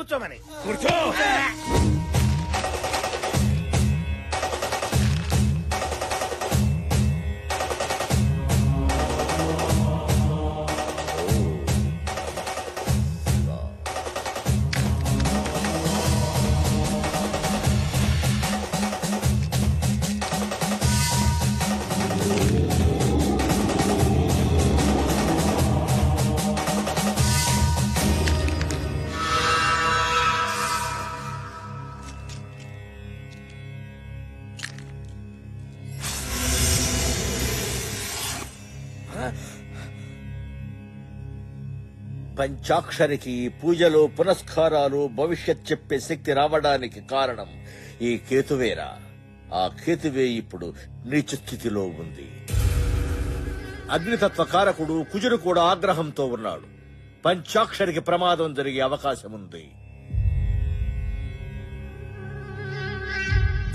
కూర్చోమని. కూర్చో! పంచాక్షరికి పూజలు పునస్కారాలు భవిష్యత్ చెప్పే శక్తి రావడానికి కారణం ఈ కేతువేరా. ఆ కేతువే ఇప్పుడు నీచ స్థితిలో ఉంది. అగ్నితత్వ కారకుడు కుజుడు కూడా ఆగ్రహంతో ఉన్నాడు. పంచాక్షరికి ప్రమాదం జరిగే అవకాశం ఉంది.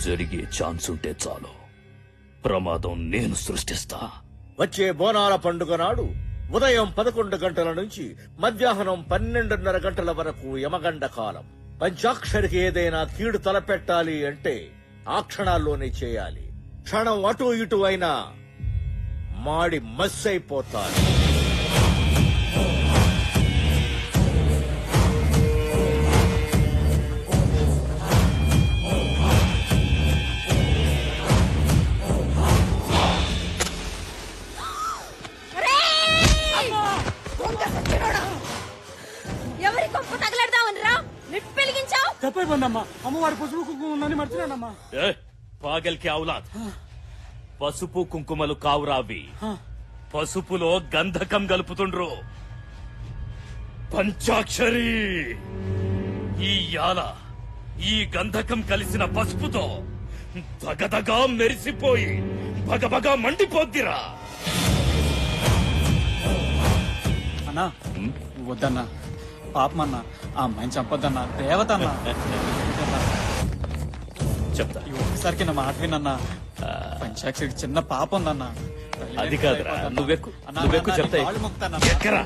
జరిగే ఛాన్స్ ఉంటే చాలు. ప్రమాదం నేను సృష్టిస్తా. వచ్చే బోనాల పండుగ నాడు ఉదయం పదకొండు గంటల నుంచి మధ్యాహ్నం పన్నెండున్నర గంటల వరకు యమగండ కాలం. పంచాక్షరికి ఏదైనా కీడు తలపెట్టాలి అంటే ఆ క్షణాల్లోనే చేయాలి. క్షణం అటు ఇటు అయినా మాడి మస్సైపోతారు. తప్పైపోయిందమ్మా అమ్మవారి పసుపు కుంకుమ ఉందని మర్చిపోయానమ్మా. ఏ, పాగల్కి ఔలాద్. పసుపు కుంకుమలు కావురావి పసుపులో గంధకం కలుపుతుండ్రు పంచాక్షరి! ఈ యాల ఈ గంధకం కలిసిన పసుపుతో దగదగా మెరిసిపోయి బగబగా మండిపోద్దిరా. అన్నా వద్దన్నా. పాపమన్నా ఆ అమ్మాయిని చంపొద్దన్నా దేవత అన్నా చెప్తా. ఈ ఒక్కసారికి నా మాట వినన్నా. పంచాక్షరికి చిన్న పాప ఉందన్నా అది కాదురా, నువ్వెక్కు, నువ్వెక్కు చెప్తా. ఎక్కరా?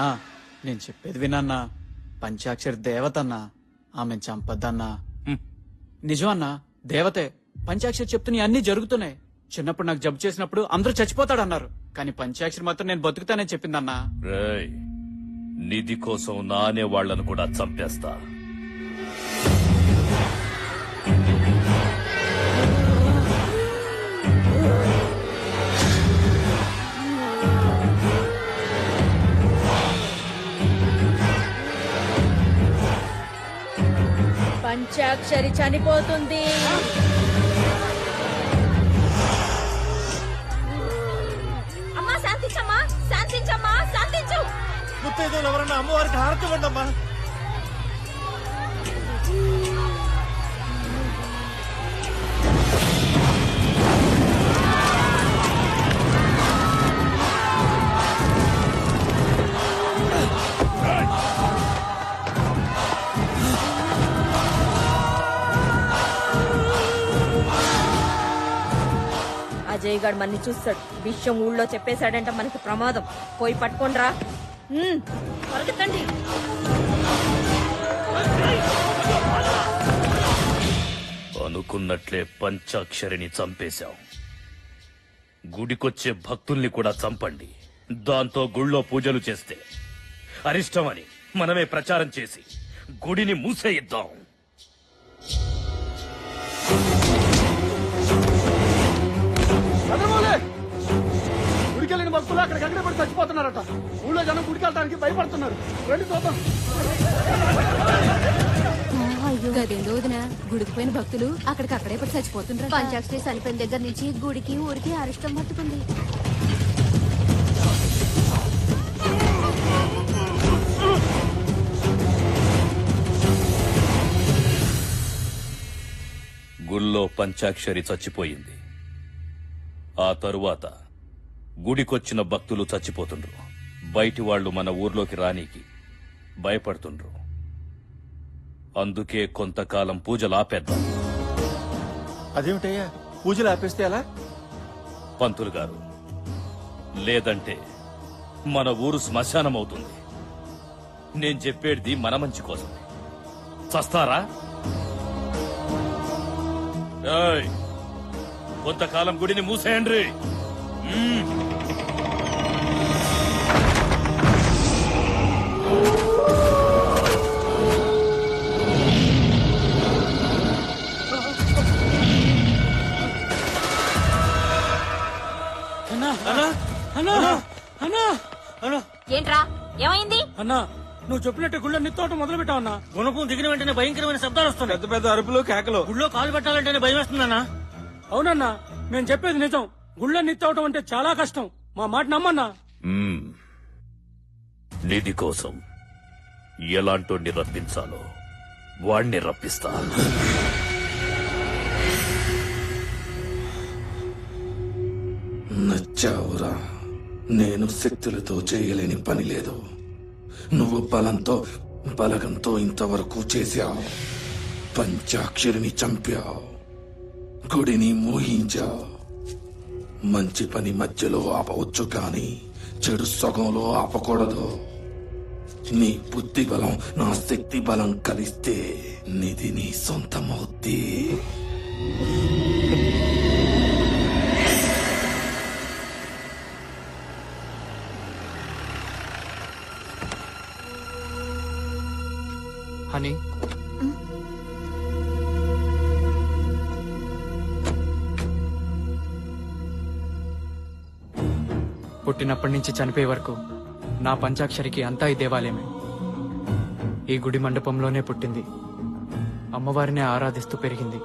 అన్నా నేను చెప్పేది వినన్నా. పంచాక్షరి దేవత అన్నా ఆమెను చంపద్దన్నా. హ్మ్. నిజం అన్నా దేవతే పంచాక్షరి చెప్తున్న అన్ని జరుగుతున్నాయి. చిన్నప్పుడు నాకు జబ్బు చేసినప్పుడు అందరూ చచ్చిపోతాడన్నారు. కానీ పంచాక్షరి మాత్రం నేను బతుకుతానని చెప్పిందన్నా. రేయ్ నిధి కోసం నానే వాళ్ళను కూడా చంపేస్తా. అక్షరి చనిపోతుంది. అమ్మా శాంతించమ్మా శాంతించమ్మా శాంతించు. ముత్తైదులు ఎవరన్నా అమ్మవారికి హారతి ఉండమ్మా అజయ్ మనని చూస్తాడు. విషయం ఊళ్ళో చెప్పేశాడంటే మనకి ప్రమాదం. పోయి పట్టుకోండిరా ఉమ్, పరిగెత్తండి. అనుకున్నట్లే పంచాక్షరిని చంపేశాం గుడికొచ్చే భక్తుల్ని కూడా చంపండి. దాంతో గుళ్ళో పూజలు చేస్తే. అరిష్టమని మనమే ప్రచారం చేసి గుడిని మూసేయిద్దాం. గుడికెళ్ళిన భక్తులు అక్కడికి అక్కడే పడి చచ్చిపోతున్నారట. ఊళ్ళో జనం గుడికెళ్ళడానికి భయపడుతున్నారు. రండి చూద్దాం. గదేందో వదిన గుడికి పోయిన భక్తులు అక్కడికక్కడే పడి చచ్చిపోతుండ్రు పంచాక్షరి చనిపోయిన దగ్గర నుంచి గుడికి ఊరికి అరిష్టం పట్టుకుంది. గుళ్ళో పంచాక్షరి చచ్చిపోయింది. ఆ తరువాత గుడికొచ్చిన భక్తులు చచ్చిపోతుండ్రు. బయటి వాళ్ళు మన ఊర్లోకి రానీకి భయపడుతుండ్రు. అందుకే కొంతకాలం పూజలు ఆపేద్దాం. అదేమిటయ్యా? పూజలు ఆపేస్తే ఎలా? పంతులు గారు లేదంటే మన ఊరు శ్మశానం అవుతుంది నేను చెప్పేది మన మంచి కోసం. చస్తారా? ఏయ్, కొంతకాలం గుడిని మూసేయండి. అన్నా నువ్వు చెప్పినట్టు గుళ్ళ నిత్తోటం మొదలు పెట్టావు అన్నా గుణపం దిగిన వెంటనే భయంకరమైన శబ్దాలు వస్తున్నాయి. పెద్ద పెద్ద అరుపులు కేకలు. గుళ్ళో కాలు పెట్టాలంటేనే భయం వేస్తుందన్నా. అవునన్నా నేను చెప్పేది నిజం. గుళ్ళ నిత్తవటం అంటే చాలా కష్టం. మా మాట నమ్మన్నా. మ్మ్. నిధి కోసం ఎలాంటోడిని రప్పించాలో వాణ్ణి రప్పిస్తా. నచ్చావురా. నేను శక్తులతో చేయలేని పని లేదు. నువ్వు బలంతో బలగంతో ఇంతవరకు చేశావు. పంచాక్షరిని చంపావు. గుడిని మోహించావు. మంచి పని మధ్యలో ఆపవచ్చు కానీ చెడు సగంలో ఆపకూడదు. నీ బుద్ధి బలం నా శక్తి బలం కలిస్తే నిధి నీ సొంతమవుద్ది. హనీ పుట్టినప్పటి నుంచి చనిపోయే వరకు నా పంచాక్షరికి అంతా ఈ దేవాలయమే. ఈ గుడి మండపంలోనే పుట్టింది. అమ్మవారినే ఆరాధిస్తూ పెరిగింది.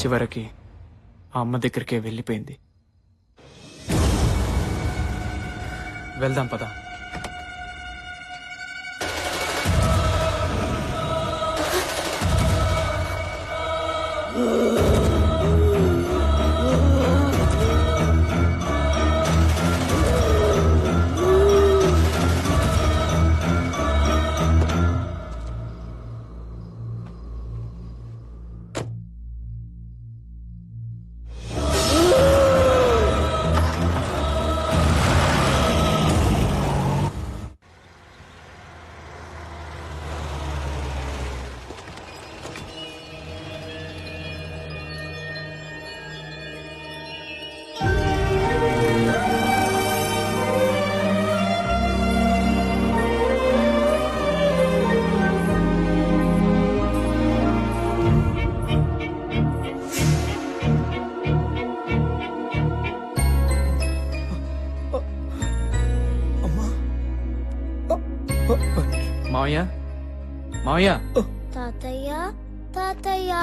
చివరికి ఆ అమ్మ దగ్గరికే వెళ్ళిపోయింది. వెళ్దాం పదా. Ugh. మావయ్య? మావయ్య? తాతయ్య తాతయ్య.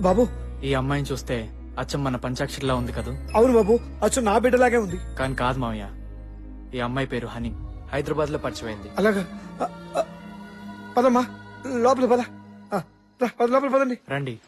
బాబు. ఈ అమ్మాయిని చూస్తే అచ్చం మన పంచాక్షరిలా ఉంది కదూ? అవును బాబు అచ్చు నా బిడ్డలాగే ఉంది. కానీ కాదు మావయ్య. ఈ అమ్మాయి పేరు హనీ. హైదరాబాద్లో పరిచయమైంది. అలాగా. పదమ్మా లోపల పద లోపల పదండి. రండి.